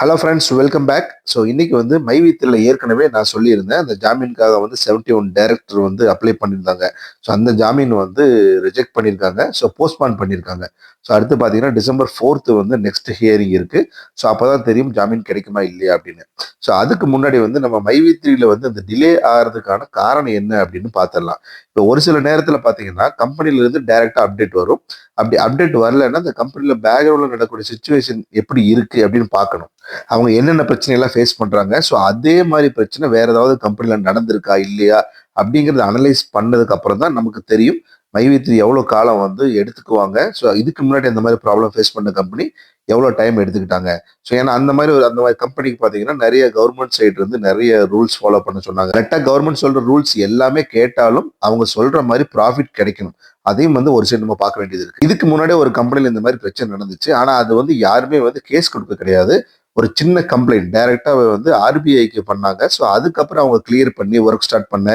Hello friends welcome back so இன்னைக்கு வந்து மைவீத்தில் ஏற்கனவே நான் சொல்லியிருந்தேன். அந்த ஜாமீனுக்காக வந்து செவன்டி ஒன் டைரக்டர் வந்து அப்ளை பண்ணியிருந்தாங்க. ஸோ அந்த ஜாமீன் வந்து ரிஜெக்ட் பண்ணியிருக்காங்க. ஸோ போஸ்ட்பான் பண்ணியிருக்காங்க. ஸோ அடுத்து பார்த்தீங்கன்னா டிசம்பர் ஃபோர்த்து வந்து நெக்ஸ்ட் ஹியரிங் இருக்குது ஸோ அப்போ தான் தெரியும் ஜாமீன் கிடைக்குமா இல்லையா அப்படின்னு. ஸோ அதுக்கு முன்னாடி வந்து நம்ம மைவித்ரியில் வந்து அந்த டிலே ஆகிறதுக்கான காரணம் என்ன அப்படின்னு பார்த்துடலாம் இப்போ ஒரு சில நேரத்தில் பார்த்தீங்கன்னா கம்பெனிலேருந்து டைரெக்டாக அப்டேட் வரும். அப்படி அப்டேட் வரலன்னா அந்த கம்பெனியில் பேக்ரவுண்டில் நடக்கக்கூடிய சுச்சுவேஷன் எப்படி இருக்குது அப்படின்னு பார்க்கணும் அவங்க என்னென்ன பிரச்சனை எல்லாம் ஃபேஸ் பண்றாங்க? ஸோ அதே மாதிரி பிரச்சனை வேறு ஏதாவது கம்பெனியில் நடந்திருக்கா? இல்லையா? அப்படிங்கிறத அனலைஸ் பண்ணதுக்கு அப்புறம் தான் நமக்கு தெரியும். மைவித்ரி எவ்வளோ காலம் வந்து எடுத்துக்குவாங்க? ஸோ இதுக்கு முன்னாடி அந்த மாதிரி ப்ராப்ளம் ஃபேஸ் பண்ண கம்பெனி எவ்வளோ டைம் எடுத்துக்கிட்டாங்க? ஸோ ஏன்னா அந்த மாதிரி ஒரு அந்த மாதிரி கம்பெனிக்கு பார்த்தீங்கன்னா நிறைய கவர்மெண்ட் சைடு இருந்து நிறைய ரூல்ஸ் ஃபாலோ பண்ண சொன்னாங்க. கரெக்டாக கவர்மெண்ட் சொல்கிற ரூல்ஸ் எல்லாமே கேட்டாலும் அவங்க சொல்கிற மாதிரி ப்ராஃபிட் கிடைக்கணும். அதையும் வந்து ஒரு சைடு நம்ம பார்க்க வேண்டியது இருக்குது இதுக்கு முன்னாடி ஒரு கம்பெனியில் இந்த மாதிரி பிரச்சனை நடந்துச்சு. ஆனால் அது வந்து யாருமே வந்து கேஸ் கொடுக்க கிடையாது. ஒரு சின்ன கம்ப்ளைண்ட் டைரெக்டாக வந்து ஆர்பிஐக்கு பண்ணாங்க. ஸோ அதுக்கப்புறம் அவங்க கிளியர் பண்ணி ஒர்க் ஸ்டார்ட் பண்ண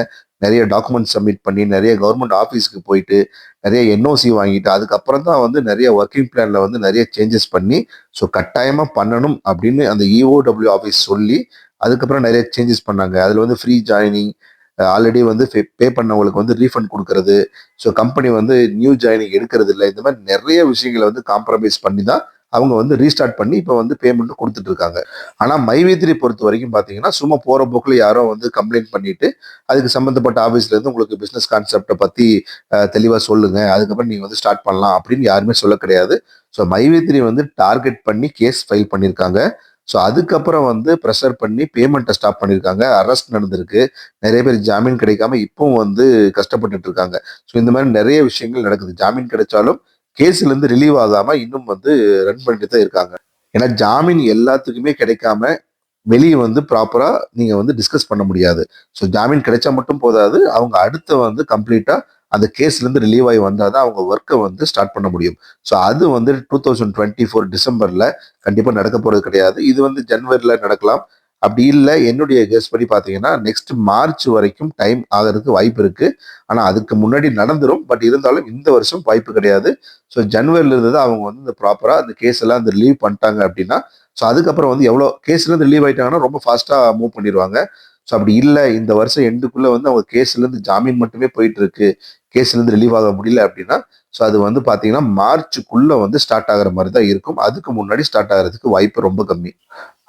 நிறைய டாக்குமெண்ட் சப்மிட் பண்ணி நிறைய கவர்மெண்ட் ஆஃபீஸ்க்கு போயிட்டு நிறைய என்ஓசி வாங்கிட்டு அதுக்கப்புறம் தான் வந்து நிறைய ஒர்க்கிங் பிளானில் வந்து நிறைய சேஞ்சஸ் பண்ணி ஸோ கட்டாயமாக பண்ணணும் அப்படின்னு அந்த இஓடபிள்யூ ஆஃபீஸ் சொல்லி அதுக்கப்புறம் நிறைய சேஞ்சஸ் பண்ணாங்க. அதில் வந்து ஃப்ரீ ஜாயினிங் ஆல்ரெடி வந்து பே பண்ணவங்களுக்கு வந்து ரீஃபண்ட் கொடுக்கறது. ஸோ கம்பெனி வந்து நியூ ஜாயினிங் எடுக்கிறது இல்லை. இந்த மாதிரி நிறைய விஷயங்களை வந்து காம்ப்ரமைஸ் பண்ணி தான் அவங்க வந்து ரீஸ்டார்ட் பண்ணி இப்போ வந்து பேமெண்ட்டு கொடுத்துட்ருக்காங்க ஆனால் மைவேத்திரி பொறுத்த வரைக்கும் பார்த்தீங்கன்னா சும்மா போகிற போக்கில் யாரோ வந்து கம்ப்ளைண்ட் பண்ணிட்டு அதுக்கு சம்மந்தப்பட்ட ஆஃபீஸ்லேருந்து உங்களுக்கு பிஸ்னஸ் கான்செப்டை பற்றி தெளிவாக சொல்லுங்கள் அதுக்கப்புறம் நீங்கள் வந்து ஸ்டார்ட் பண்ணலாம் அப்படின்னு யாருமே சொல்ல கிடையாது. ஸோ மைவேத்திரி வந்து டார்கெட் பண்ணி கேஸ் ஃபைல் பண்ணியிருக்காங்க ஸோ அதுக்கப்புறம் வந்து ப்ரெஷர் பண்ணி பேமெண்ட்டை ஸ்டாப் பண்ணியிருக்காங்க அரெஸ்ட் நடந்திருக்கு. நிறைய பேர் ஜாமீன் கிடைக்காம இப்பவும் வந்து கஷ்டப்பட்டுட்டு இருக்காங்க. ஸோ இந்த மாதிரி நிறைய விஷயங்கள் நடக்குது. ஜாமீன் கிடைச்சாலும் கேஸ்ல இருந்து ரிலீவ் ஆகாம இன்னும் வந்து ரன் பண்ணிட்டு தான் இருக்காங்க. ஏன்னா ஜாமீன் எல்லாத்துக்குமே கிடைக்காம வெளியே வந்து ப்ராப்பரா நீங்க வந்து டிஸ்கஸ் பண்ண முடியாது. ஸோ ஜாமீன் கிடைச்சா மட்டும் போதாது. அவங்க அடுத்த வந்து கம்ப்ளீட்டா அந்த கேஸ்ல இருந்து ரிலீவ் ஆகி வந்தால் தான் அவங்க ஒர்க்கை வந்து ஸ்டார்ட் பண்ண முடியும். ஸோ அது வந்து டூ தௌசண்ட் டுவெண்ட்டி ஃபோர் டிசம்பர்ல கண்டிப்பா நடக்க போறது கிடையாது. இது வந்து ஜனவரில நடக்கலாம். அப்படி இல்லை. என்னுடைய கெஸ் படி பார்த்தீங்கன்னா நெக்ஸ்ட் மார்ச் வரைக்கும் டைம் ஆகிறதுக்கு வாய்ப்பு இருக்குது ஆனால் அதுக்கு முன்னாடி நடந்துரும். பட் இருந்தாலும் இந்த வருஷம் வாய்ப்பு கிடையாது. ஸோ ஜனவரிலிருந்து தான் அவங்க வந்து இந்த ப்ராப்பராக அந்த கேஸ் எல்லாம் அந்த லீவ் பண்ணிட்டாங்க அப்படின்னா ஸோ அதுக்கப்புறம் வந்து எவ்வளோ கேஸ்லேருந்து லீவ் ஆயிட்டாங்கன்னா ரொம்ப ஃபாஸ்ட்டாக மூவ் பண்ணிடுவாங்க. ஸோ அப்படி இல்லை. இந்த வருஷம் எண்டுக்குள்ளே வந்து அவங்க கேஸ்லேருந்து ஜாமீன் மட்டுமே போயிட்டு இருக்கு. கேஸ்லேருந்து ரிலீவ் ஆக முடியல அப்படின்னா ஸோ அது வந்து பார்த்தீங்கன்னா மார்ச்சுக்குள்ளே வந்து ஸ்டார்ட் ஆகிற மாதிரி தான் இருக்கும். அதுக்கு முன்னாடி ஸ்டார்ட் ஆகிறதுக்கு வாய்ப்பு ரொம்ப கம்மி.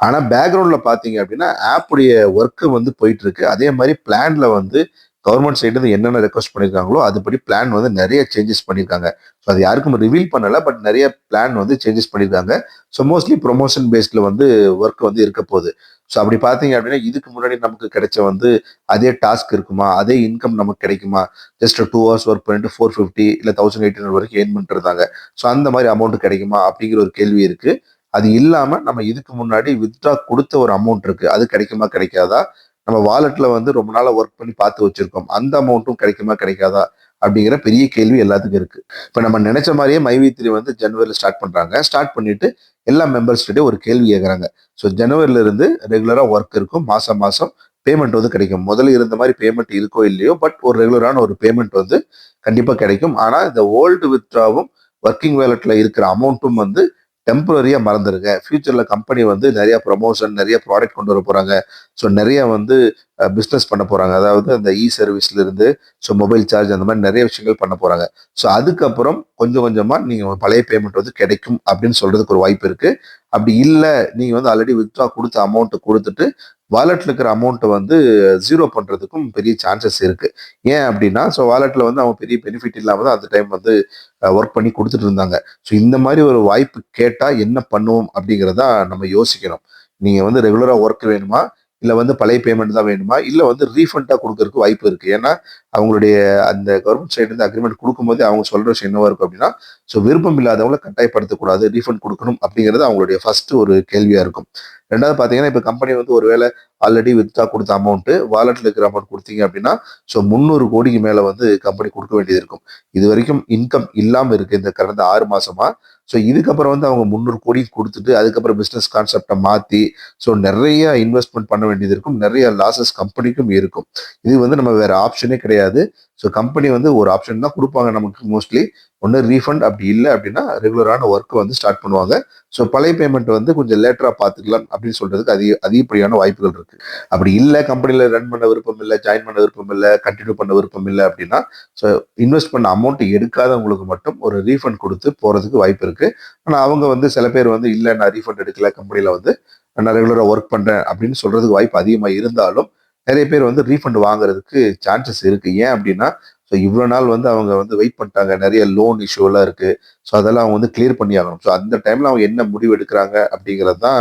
ஆனால் பேக்ரவுண்டில் பார்த்தீங்க அப்படின்னா ஆப்புடைய ஒர்க்கு வந்து போயிட்டு இருக்கு அதே மாதிரி பிளான்ல வந்து கவர்மெண்ட் சைடு என்னென்ன ரெக்வஸ்ட் பண்ணியிருக்காங்களோ அதுபடி பிளான் வந்து நிறைய சேஞ்சஸ் பண்ணியிருக்காங்க ஸோ அது யாருக்கும் ரிவீல் பண்ணலை பட் நிறைய பிளான் வந்து சேஞ்சஸ் பண்ணியிருக்காங்க ஸோ மோஸ்ட்லி ப்ரொமோஷன் பேஸ்டில் வந்து ஒர்க் வந்து இருக்க போகுது. ஸோ அப்படி பார்த்தீங்க அப்படின்னா இதுக்கு முன்னாடி நமக்கு கிடைச்ச வந்து அதே டாஸ்க் இருக்குமா? அதே இன்கம் நமக்கு கிடைக்குமா? ஜஸ்ட் டூ ஹவர்ஸ் ஒர்க் பண்ணிட்டு ஃபோர் ஃபிஃப்டி இல்லை தௌசண்ட் எயிட் ஹண்ட்ரட் வரைக்கும் ஏர்ன் பண்ணிட்டு இருந்தாங்க. ஸோ அந்த மாதிரி அமௌண்ட் கிடைக்குமா? அப்படிங்கிற ஒரு கேள்வி இருக்குது அது இல்லாம நம்ம இதுக்கு முன்னாடி வித்ட்ரா கொடுத்த ஒரு அமௌண்ட் இருக்கு. அது கிடைக்குமா கிடைக்காதா? நம்ம வாலெட்ல வந்து ரொம்ப நாளாக ஒர்க் பண்ணி பார்த்து வச்சிருக்கோம். அந்த அமௌண்ட்டும் கிடைக்குமா கிடைக்காதா? அப்படிங்கிற பெரிய கேள்வி எல்லாத்துக்கும் இருக்கு. இப்போ நம்ம நினைச்ச மாதிரியே மைவி வந்து ஜனவரியில் ஸ்டார்ட் பண்றாங்க. ஸ்டார்ட் பண்ணிட்டு எல்லா மெம்பர்ஸ்கிட்டே ஒரு கேள்வி கேட்குறாங்க ஸோ ஜனவரில இருந்து ரெகுலரா ஒர்க் இருக்கும். மாசம் மாசம் பேமெண்ட் வந்து கிடைக்கும். முதல்ல இருந்த மாதிரி பேமெண்ட் இருக்கோ இல்லையோ பட் ஒரு ரெகுலரான ஒரு பேமெண்ட் வந்து கண்டிப்பாக கிடைக்கும். ஆனால் இந்த ஓல்டு வித்ட்ராவும் ஒர்க்கிங் வேலெட்டில் இருக்கிற அமௌண்ட்டும் வந்து டெம்பரரியா மறந்துருங்க. ஃபியூச்சர்ல கம்பெனி வந்து நிறைய ப்ரமோஷன் நிறைய ப்ராடக்ட் கொண்டு வர போறாங்க. ஸோ நிறைய வந்து பிஸ்னஸ் பண்ண போறாங்க. அதாவது அந்த இ சர்வீஸ்ல இருந்து ஸோ மொபைல் சார்ஜ் அந்த மாதிரி நிறைய விஷயங்கள் பண்ண போறாங்க. ஸோ அதுக்கப்புறம் கொஞ்சம் கொஞ்சமா நீங்க பழைய பேமெண்ட் வந்து கிடைக்கும் அப்படின்னு சொல்றதுக்கு ஒரு வாய்ப்பு இருக்கு. அப்படி இல்லை நீங்க வந்து ஆல்ரெடி வித்ட்ரா கொடுத்த அமௌண்ட்டை கொடுத்துட்டு வாலெட்டில் இருக்கிற அமௌண்ட்டை வந்து ஜீரோ பண்ணுறதுக்கும் பெரிய சான்சஸ் இருக்குது ஏன் அப்படின்னா ஸோ வாலெட்டில் வந்து அவங்க பெரிய பெனிஃபிட் இல்லாமல் தான் அந்த டைம் வந்து ஒர்க் பண்ணி கொடுத்துட்டு இருந்தாங்க. ஸோ இந்த மாதிரி ஒரு வாய்ப்பு கேட்டால் என்ன பண்ணுவோம் அப்படிங்கிறதா நம்ம யோசிக்கணும். நீங்கள் வந்து ரெகுலராக ஒர்க் வேணுமா? இல்லை வந்து பழைய பேமெண்ட் தான் வேணுமா? இல்லை வந்து ரீஃபண்டாக கொடுக்கறதுக்கு வாய்ப்பு இருக்குது ஏன்னா அவங்களுடைய அந்த கவர்மெண்ட் சைடு அக்ரிமெண்ட் கொடுக்கும்போது அவங்க சொல்கிற விஷயம் என்னவாக இருக்கும் அப்படின்னா ஸோ விருப்பம் இல்லாதவங்களை கட்டாயப்படுத்தக்கூடாது ரீஃபண்ட் கொடுக்கணும் அப்படிங்கிறது அவங்களுடைய ஃபஸ்ட்டு ஒரு கேள்வியாக இருக்கும். ரெண்டாவது பார்த்தீங்கன்னா இப்போ கம்பெனி வந்து ஒருவேளை ஆல்ரெடி வித்ட்ரா கொடுத்த அமௌண்ட்டு வாலெட்டில் இருக்கிற அமௌண்ட் கொடுத்தீங்க அப்படின்னா ஸோ முந்நூறு கோடிக்கு மேலே வந்து கம்பெனி கொடுக்க வேண்டியது இருக்கும். இது வரைக்கும் இன்கம் இல்லாமல் இருக்குது இந்த கடந்த ஆறு மாதமாக ஸோ இதுக்கப்புறம் வந்து அவங்க முந்நூறு கோடி கொடுத்துட்டு அதுக்கப்புறம் பிஸ்னஸ் கான்செப்டை மாற்றி ஸோ நிறைய இன்வெஸ்ட்மெண்ட் பண்ண வேண்டியது இருக்கும். நிறைய லாசஸ் கம்பெனிக்கும் இருக்கும். இது வந்து நம்ம வேற ஆப்ஷனே கிடையாது. ஸோ கம்பெனி வந்து ஒரு ஆப்ஷன் தான் கொடுப்பாங்க நமக்கு மோஸ்ட்லி ஒன்று ரீஃபண்ட் அப்படி இல்லை அப்படின்னா ரெகுலரான ஒர்க்கை வந்து ஸ்டார்ட் பண்ணுவாங்க. ஸோ பழைய பேமெண்ட் வந்து கொஞ்சம் லேட்டராக பார்த்துக்கலாம் அப்படின்னு சொல்றதுக்கு அதிக அதிகப்படியான வாய்ப்புகள் இருக்கு. அப்படி இல்லை கம்பெனியில் ரன் பண்ண விருப்பம் இல்லை ஜாயின் பண்ண விருப்பம் இல்லை கண்டினியூ பண்ண விருப்பம் இல்லை அப்படின்னா ஸோ இன்வெஸ்ட் பண்ண அமௌண்ட் எடுக்காதவங்களுக்கு மட்டும் ஒரு ரீஃபண்ட் கொடுத்து போகிறதுக்கு வாய்ப்பு இருக்கு. ஆனால் அவங்க வந்து சில பேர் வந்து இல்லை நான் ரீஃபண்ட் எடுக்கல கம்பெனியில் வந்து நான் ரெகுலராக ஒர்க் பண்ணுறேன் அப்படின்னு சொல்றதுக்கு வாய்ப்பு அதிகமாக இருந்தாலும் நிறைய பேர் வந்து ரீஃபண்ட் வாங்குறதுக்கு சான்சஸ் இருக்கு. ஏன் அப்படின்னா ஸோ இவ்வளோ நாள் வந்து அவங்க வந்து வெயிட் பண்ணிட்டாங்க. நிறைய லோன் இஷ்யூலாம் இருக்கு. ஸோ அதெல்லாம் அவங்க வந்து கிளியர் பண்ணி ஆகணும். ஸோ அந்த டைம்ல அவங்க என்ன முடிவு எடுக்கிறாங்க அப்படிங்கிறது தான்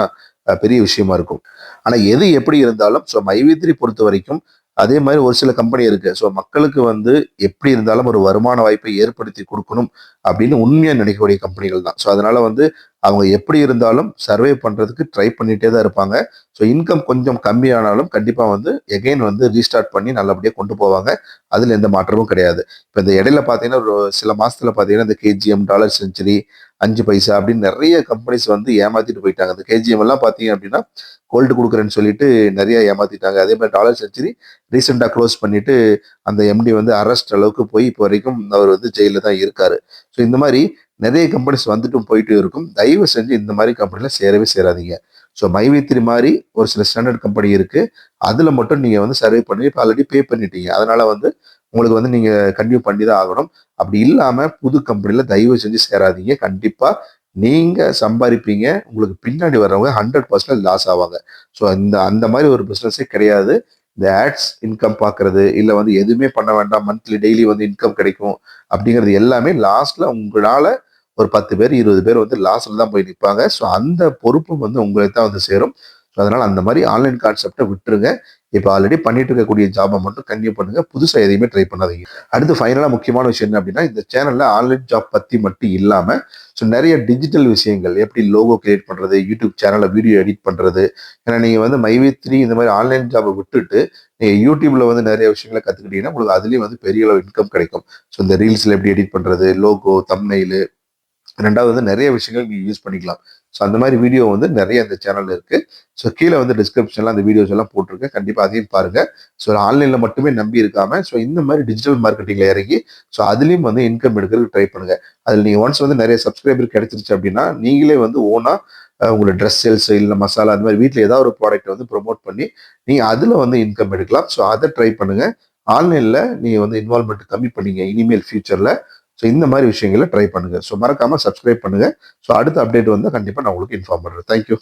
பெரிய விஷயமா இருக்கும். ஆனால் எது எப்படி இருந்தாலும் ஸோ மைவித்ரி பொறுத்த வரைக்கும் அதே மாதிரி ஒரு சில கம்பெனி இருக்கு. ஸோ மக்களுக்கு வந்து எப்படி இருந்தாலும் ஒரு வருமான வாய்ப்பை ஏற்படுத்தி கொடுக்கணும் அப்படின்னு உண்மையாக நினைக்கக்கூடிய கம்பெனிகள் தான். ஸோ அதனால வந்து அவங்க எப்படி இருந்தாலும் சர்வே பண்ணுறதுக்கு ட்ரை பண்ணிகிட்டே தான் இருப்பாங்க. ஸோ இன்கம் கொஞ்சம் கம்மியானாலும் கண்டிப்பாக வந்து எகைன் வந்து ரீஸ்டார்ட் பண்ணி நல்லபடியாக கொண்டு போவாங்க. அதில் எந்த மாற்றமும் கிடையாது. இப்போ இந்த இடையில பார்த்தீங்கன்னா ஒரு சில மாதத்தில் பார்த்தீங்கன்னா இந்த கேஜிஎம் டாலர் செஞ்சுரி அஞ்சு பைசா அப்படின்னு நிறைய கம்பெனிஸ் வந்து ஏமாத்திட்டு போயிட்டாங்க. இந்த கேஜிஎம் எல்லாம் பார்த்தீங்க அப்படின்னா கோல்டு கொடுக்குறேன்னு சொல்லிட்டு நிறைய ஏமாத்திட்டாங்க. அதே மாதிரி டாலர் செஞ்சுரி ரீசெண்டாக க்ளோஸ் பண்ணிட்டு அந்த எம்டி வந்து அரெஸ்ட் அளவுக்கு போய் இப்போ வரைக்கும் அவர் வந்து ஜெயிலில் தான் இருக்காரு. ஸோ இந்த மாதிரி நிறைய கம்பெனிஸ் வந்துட்டும் போயிட்டு இருக்கும். தயவு செஞ்சு இந்த மாதிரி கம்பெனியில் சேரவே சேராதீங்க. ஸோ மைவித்திரி மாதிரி ஒரு சில ஸ்டாண்டர்ட் கம்பெனி இருக்குது அதில் மட்டும் நீங்கள் வந்து சர்வே பண்ணி இப்போ ஆல்ரெடி பே பண்ணிட்டீங்க. அதனால் வந்து உங்களுக்கு வந்து நீங்க கண்டினியூ பண்ணி தான் ஆகணும். அப்படி இல்லாம புது கம்பெனில தயவு செஞ்சு சேராதீங்க. கண்டிப்பா நீங்க சம்பாதிப்பீங்க. உங்களுக்கு பின்னாடி வர்றவங்க ஹண்ட்ரட் பர்சன்ட் லாஸ் ஆவாங்க. ஸோ இந்த அந்த மாதிரி ஒரு பிஸ்னஸே கிடையாது. இந்த ஆட்ஸ் இன்கம் பார்க்கறது இல்லை வந்து எதுவுமே பண்ண வேண்டாம். மந்த்லி டெய்லி வந்து இன்கம் கிடைக்கும் அப்படிங்கிறது எல்லாமே லாஸ்ட்ல உங்களால ஒரு பத்து பேர் இருபது பேர் வந்து லாஸில் தான் போய் நிற்பாங்க ஸோ அந்த பொறுப்பும் வந்து உங்களை தான் வந்து சேரும். அதனால் அந்த மாதிரி ஆன்லைன் கான்செப்டை விட்டுருங்க. இப்போ ஆல்ரெடி பண்ணிட்டு இருக்கக்கூடிய ஜாபை மட்டும் கன்டினியூ பண்ணுங்க. புதுசாக எதையுமே ட்ரை பண்ணாதீங்க. அடுத்து ஃபைனலாக முக்கியமான விஷயம் என்ன அப்படின்னா இந்த சேனலில் ஆன்லைன் ஜாப் பற்றி மட்டும் இல்லாமல் ஸோ நிறைய டிஜிட்டல் விஷயங்கள் எப்படி லோகோ கிரியேட் பண்ணுறது யூடியூப் சேனலில் வீடியோ எடிட் பண்ணுறது ஏன்னா நீங்கள் வந்து மைவி த்ரீ இந்த மாதிரி ஆன்லைன் ஜாபை விட்டுட்டு நீங்கள் யூடியூப்ல வந்து நிறைய விஷயங்களை கற்றுக்கிட்டீங்கன்னா உங்களுக்கு அதுலேயும் வந்து பெரிய அளவு இன்கம் கிடைக்கும். ஸோ இந்த ரீல்ஸில் எப்படி எடிட் பண்ணுறது லோகோ தம்னைலு ரெண்டாவது வந்து நிறைய விஷயங்கள் நீங்கள் யூஸ் பண்ணிக்கலாம். ஸோ அந்த மாதிரி வீடியோ வந்து நிறைய அந்த சேனல் இருக்கு. ஸோ கீழே வந்து டிஸ்கிரிப்ஷன்ல அந்த வீடியோஸ் எல்லாம் போட்டிருக்கேன். கண்டிப்பாக அதையும் பாருங்க. ஸோ ஆன்லைனில் மட்டுமே நம்பி இருக்காம ஸோ இந்த மாதிரி டிஜிட்டல் மார்க்கெட்டிங்ல இறங்கி ஸோ அதுலேயும் வந்து இன்கம் எடுக்கிறதுக்கு ட்ரை பண்ணுங்க. அதில் நீங்கள் ஒன்ஸ் வந்து நிறைய சப்ஸ்கிரைபர் கிடைச்சிருச்சு அப்படின்னா நீங்களே வந்து ஓனா உங்களோட ட்ரெஸ் சேல்ஸ் இல்லை மசாலா அந்த மாதிரி வீட்டில் ஏதாவது ஒரு ப்ராடக்ட் வந்து ப்ரொமோட் பண்ணி நீங்கள் அதில் வந்து இன்கம் எடுக்கலாம். ஸோ அதை ட்ரை பண்ணுங்க. ஆன்லைனில் நீங்கள் வந்து இன்வால்மெண்ட் கம்மி பண்ணீங்க. இனிமேல் ஃபியூச்சரில் ஸோ இந்த மாதிரி விஷயங்களை ட்ரை பண்ணுங்க. ஸோ மறக்காமல் சப்ஸ்கிரைப் பண்ணுங்க. ஸோ அடுத்த அப்டேட் வந்து கண்டிப்பா நான் உங்களுக்கு இன்ஃபார்ம் பண்ணுறேன் தேங்க்யூ